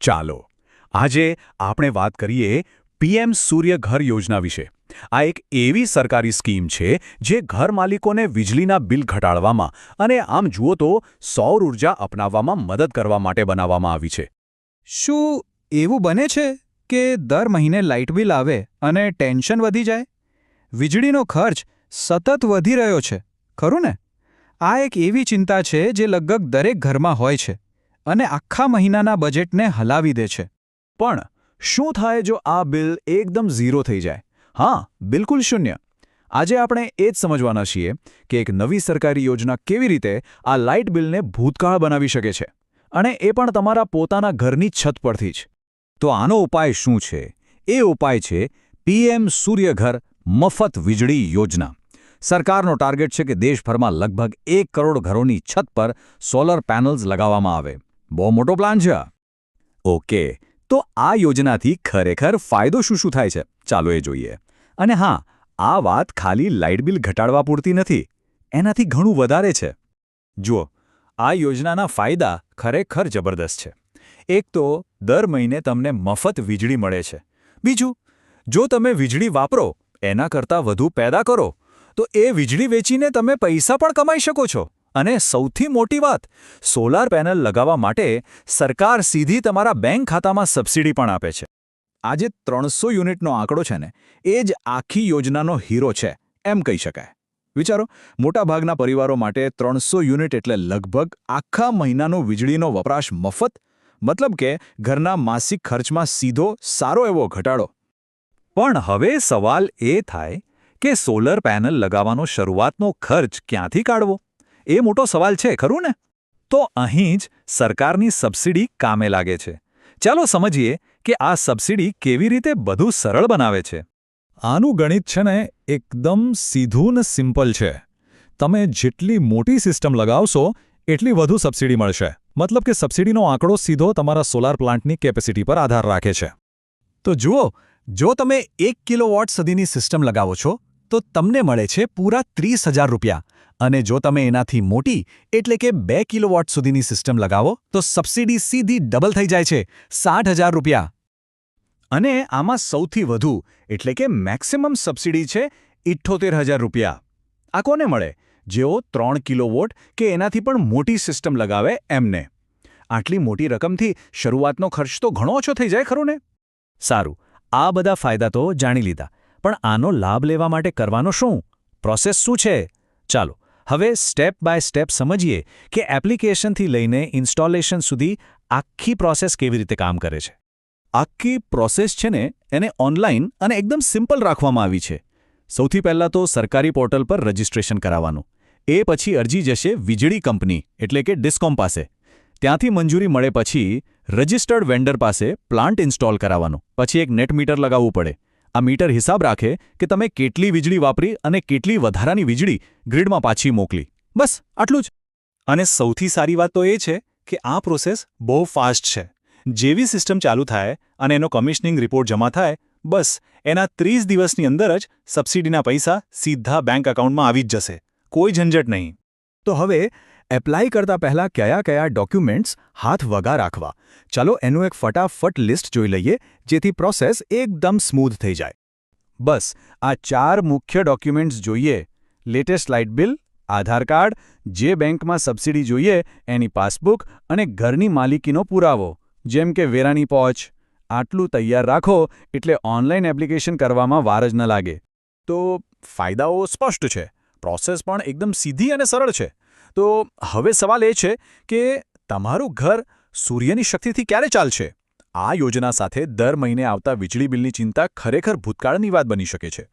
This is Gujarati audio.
ચાલો, આજે આપણે વાત કરીએ પીએમ સૂર્ય ઘર યોજના વિશે. આ એક એવી સરકારી સ્કીમ છે જે ઘર માલિકોને વીજળીના બિલ ઘટાડવામાં અને આમ જુઓ તો સૌર ઊર્જા અપનાવવામાં મદદ કરવા માટે બનાવવામાં આવી છે. શું એવું બને છે કે દર મહિને લાઇટ બિલ આવે અને ટેન્શન વધી જાય? વીજળીનો ખર્ચ સતત વધી રહ્યો છે, ખરું ને? આ એક એવી ચિંતા છે જે લગભગ દરેક ઘરમાં હોય છે. અને આખા મહિનાના બજેટને હલાવી દે છે. પણ શું થાય જો આ બિલ એકદમ ઝીરો થઈ જાય? હા, બિલકુલ શૂન્ય. આજે આપણે એ જ સમજવાના છીએ કે એક નવી સરકારી યોજના કેવી રીતે આ લાઇટ બિલને ભૂતકાળ બનાવી શકે છે. અને એ પણ તમારા પોતાના ઘરની છત પરથી જ. તો આનો ઉપાય શું છે? એ ઉપાય છે પીએમ સૂર્યઘર મફત વીજળી યોજના. સરકારનો ટાર્ગેટ છે કે દેશભરમાં લગભગ એક કરોડ ઘરોની છત પર સોલર પેનલ્સ લગાવવામાં આવે. બહુ મોટો પ્લાન છે. ઓકે તો આ યોજનાથી ખરેખર ફાયદો શું શું થાય છે? ચાલો એ જોઈએ. અને હા, આ વાત ખાલી લાઇટ બિલ ઘટાડવા પૂરતી નથી. એનાથી ઘણું વધારે છે. જુઓ, આ યોજનાના ફાયદા ખરેખર જબરદસ્ત છે. એક તો, દર મહિને તમને મફત વીજળી મળે છે. બીજું, જો તમે વીજળી વાપરો, એના કરતાં વધુ પેદા કરો, તો એ વીજળી વેચીને તમે પૈસા પણ કમાઈ શકો છો. અને સૌથી મોટી વાત, સોલાર પેનલ લગાવવા માટે સરકાર સીધી તમારા બેંક ખાતામાં સબસિડી પણ આપે છે. આજે ત્રણસો યુનિટનો આંકડો છે ને, એ જ આખી યોજનાનો હીરો છે, એમ કહી શકાય. વિચારો, મોટાભાગના પરિવારો માટે ત્રણસો યુનિટ એટલે લગભગ આખા મહિનાનો વીજળીનો વપરાશ મફત, મતલબ કે ઘરના માસિક ખર્ચમાં સીધો સારો એવો ઘટાડો. પણ હવે સવાલ એ થાય કે સોલર પેનલ લગાવવાનો શરૂઆતનો ખર્ચ ક્યાંથી કાઢવો? એ મોટો સવાલ છે, ખરું ને? તો અહીં જ સરકારની સબસિડી કામે લાગે છે. ચાલો સમજીએ કે આ સબસિડી કેવી રીતે બધું સરળ બનાવે છે. આનું ગણિત છે ને, એકદમ સીધું ને સિમ્પલ છે. તમે જેટલી મોટી સિસ્ટમ લગાવશો, એટલી વધુ સબસિડી મળશે. મતલબ કે સબસિડીનો આંકડો સીધો તમારા સોલાર પ્લાન્ટની કેપેસિટી પર આધાર રાખે છે. તો જુઓ, જો તમે એક કિલોવોટ સુધીની સિસ્ટમ લગાવો છો તો તમને મળે છે પૂરા ત્રીસ રૂપિયા. અને જો તમે એનાથી મોટી, એટલે કે બે કિલોવોટ સુધીની સિસ્ટમ લગાવો, તો સબસિડી સીધી ડબલ થઈ જાય છે, સાઠ રૂપિયા. અને આમાં સૌથી વધુ, એટલે કે મેક્સિમમ સબસિડી છે, ઇઠ્ઠોતેર રૂપિયા. આ કોને મળે? જેઓ ત્રણ કિલોવોટ કે એનાથી પણ મોટી સિસ્ટમ લગાવે એમને. આટલી મોટી રકમથી શરૂઆતનો ખર્ચ તો ઘણો ઓછો થઈ જાય, ખરું ને? સારું. આ બધા ફાયદા તો જાણી લીધા. પણ આનો લાભ લેવા માટે કરવાનો શું? પ્રોસેસ શું છે? ચાલો, હવે સ્ટેપ બાય સ્ટેપ સમજીએ કે એપ્લિકેશનથી લઈને ઇન્સ્ટોલેશન સુધી આખી પ્રોસેસ કેવી રીતે કામ કરે છે. આખી પ્રોસેસ છે ને, એને ઓનલાઈન અને એકદમ સિમ્પલ રાખવામાં આવી છે. સૌથી પહેલાં તો સરકારી પોર્ટલ પર રજિસ્ટ્રેશન કરાવવાનું. એ પછી અરજી જશે વીજળી કંપની, એટલે કે ડિસ્કોમ પાસે. ત્યાંથી મંજૂરી મળે પછી રજિસ્ટર્ડ વેન્ડર પાસે પ્લાન્ટ ઇન્સ્ટોલ કરાવવાનો. પછી એક નેટ મીટર લગાવવું પડે. આ મીટર હિસાબ રાખે કે તમે કેટલી વીજળી વાપરી અને કેટલી વધારાની વીજળી ગ્રીડમાં પાછી મોકલી. બસ, આટલું જ. અને સૌથી સારી વાત તો એ છે કે આ પ્રોસેસ બહુ ફાસ્ટ છે. જેવી સિસ્ટમ ચાલુ થાય અને એનો કમિશનિંગ રિપોર્ટ જમા થાય, બસ, એના ત્રીસ દિવસની અંદર જ સબસિડીના પૈસા સીધા બેંક એકાઉન્ટમાં આવી જ જશે. કોઈ ઝંઝટ નહીં. તો હવે એપ્લાય કરતા પહેલાં કયા કયા ડોક્યુમેન્ટ્સ હાથ વગા રાખવા? ચાલો એનું એક ફટાફટ લિસ્ટ જોઈ લઈએ, જેથી પ્રોસેસ એકદમ સ્મૂધ થઈ જાય. બસ, આ ચાર મુખ્ય ડોક્યુમેન્ટ્સ જોઈએ. Latest light bill, Aadhaar card, જે બેંકમાં સબસિડી જોઈએ, એની પાસબુક અને ઘરની માલિકીનો પુરાવો. જેમ કે વેરાની પહોંચ આટલું તૈયાર રાખો, એટલે ઓનલાઈન એપ્લિકેશન કરવામાં વાર જ ન લાગે. તો ફાયદાઓ સ્પષ્ટ છે. પ્રોસેસ પણ એકદમ સીધી અને સરળ છે. તો હવે સવાલ એ છે કે તમારું ઘર સૂર્યની શક્તિથી ક્યારે ચાલશે? આ યોજના સાથે દર મહિને આવતા વીજળી બિલની ચિંતા ખરેખર ભૂતકાળની વાત બની શકે છે.